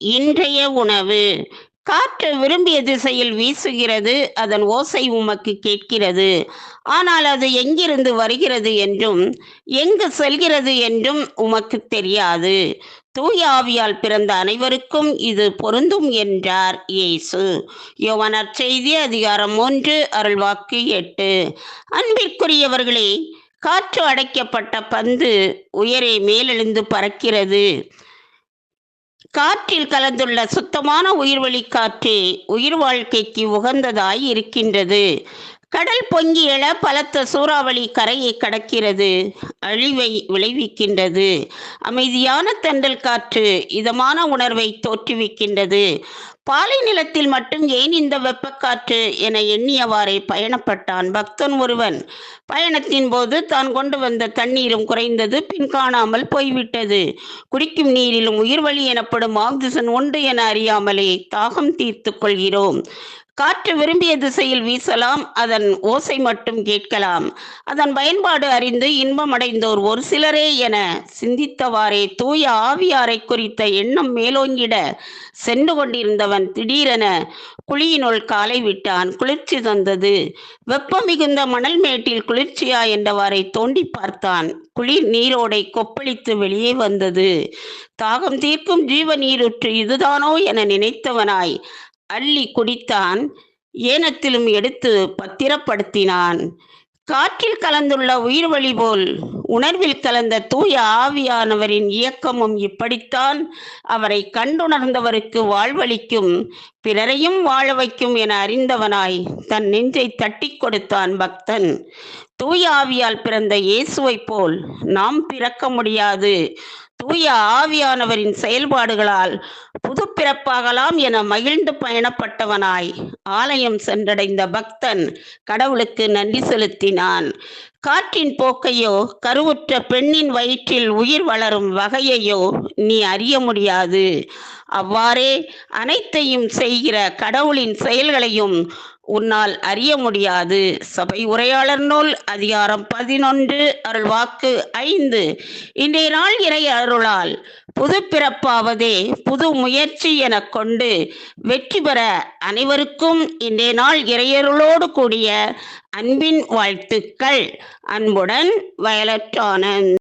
இன்றைய உணவு. காற்று விரும்பிய திசையில் வீசுகிறது அதன் ஓசை உமக்கு கேட்கிறது. ஆனால் அது எங்கிருந்து வருகிறது என்றும் எங்கு செல்கிறது என்றும் உமக்கு தெரியாது. தூய ஆவியால் பிறந்த அனைவருக்கும் இது பொருந்தும் என்றார் இயேசு. யோவனர் செய்தி அதிகாரம் ஒன்று அருள்வாக்கு எட்டு. அன்பிற்குரியவர்களே காற்று அடைக்கப்பட்ட பந்து உயரே மேலெழுந்து பறக்கிறது. காற்றில் கலந்துள்ள சுத்தமான உயிர்வழி காற்றே உயிர் வாழ்க்கைக்கு உகந்ததாய் இருக்கின்றது. கடல் பொங்கி எழ பலத்த சூறாவளி கரையை கடக்கிறது. அழிவை விளைவிக்கின்றது. அமைதியான தென்றல் காற்று இதமான உணர்வை தோற்றுவிக்கின்றது. பாலை நிலத்தில் மட்டும் ஏன் இந்த வெப்பக்காற்று என எண்ணியவாறே பயணப்பட்டான் பக்தன் ஒருவன். பயணத்தின் போது தான் கொண்டு வந்த தண்ணீரும் குறைந்தது பின் காணாமல் போய்விட்டது. குடிக்கும் நீரிலும் உயிர்வழி எனப்படும் ஆக்சிஜன் உண்டு என அறியாமலே தாகம் தீர்த்து கொள்கிறோம். காற்று விரும்பிய திசையில் வீசலாம் அதன் ஓசை மட்டும் கேட்கலாம். அதன் பயன்பாடு அறிந்து இன்பம் அடைந்தோர் ஒரு சிலரே என சிந்தித்தவாறே தூய ஆவியாரை குறித்த எண்ணம் மேலோங்கிட சென்று கொண்டிருந்தவன் திடீரென குழியினுள் காலை விட்டான். குளிர்ச்சி தந்தது. வெப்பம் மிகுந்த மணல் மேட்டில் குளிர்ச்சியா என்றவாறை தோண்டி பார்த்தான். குளிர் நீரோடை கொப்பளித்து வெளியே வந்தது. தாகம் தீர்க்கும் ஜீவ நீருற்று இதுதானோ என நினைத்தவனாய் அள்ளி குடித்தான். ஏனத்திலும் எடுத்து பத்திரப்படுத்தினான். காற்றில் கலந்துள்ள உயிர் வழி போல் உணர்வில் கலந்த தூய ஆவியானவரின் இயக்கமும் இப்படித்தான் அவரை கண்டுணர்ந்தவருக்கு வாழ்வளிக்கும் பிறரையும் வாழ வைக்கும் என அறிந்தவனாய் தன் நெஞ்சை தட்டி கொடுத்தான் பக்தன். தூய ஆவியால் பிறந்த இயேசுவைப் போல் நாம் பிறக்க முடியாது. தூய ஆவியானவரின் செயல்பாடுகளால் புது பிறப்பாகலாம் என மகிழ்ந்து பயணப்பட்டவனாய். ஆலயம் சென்றடைந்த பக்தன் கடவுளுக்கு நன்றி செலுத்தினான். காற்றின் போக்கையோ கருவுற்ற பெண்ணின் வயிற்றில் உயிர் வளரும் வகையையோ நீ அறிய முடியாது. அவ்வாறே அனைத்தையும் செய்கிற கடவுளின் செயல்களையும் உன்னால் அறிய முடியாது. சபை உரையாளர் நூல் அதிகாரம் பதினொன்று அருள் வாக்கு ஐந்து. இன்றைய நாள் இறை அருளால் புது பிறப்பாவதே புது முயற்சி என கொண்டு வெற்றி பெற அனைவருக்கும் இன்றைய நாள் இறையருளோடு கூடிய அன்பின் வாழ்த்துக்கள். அன்புடன் வயலட் ஆனந்த்.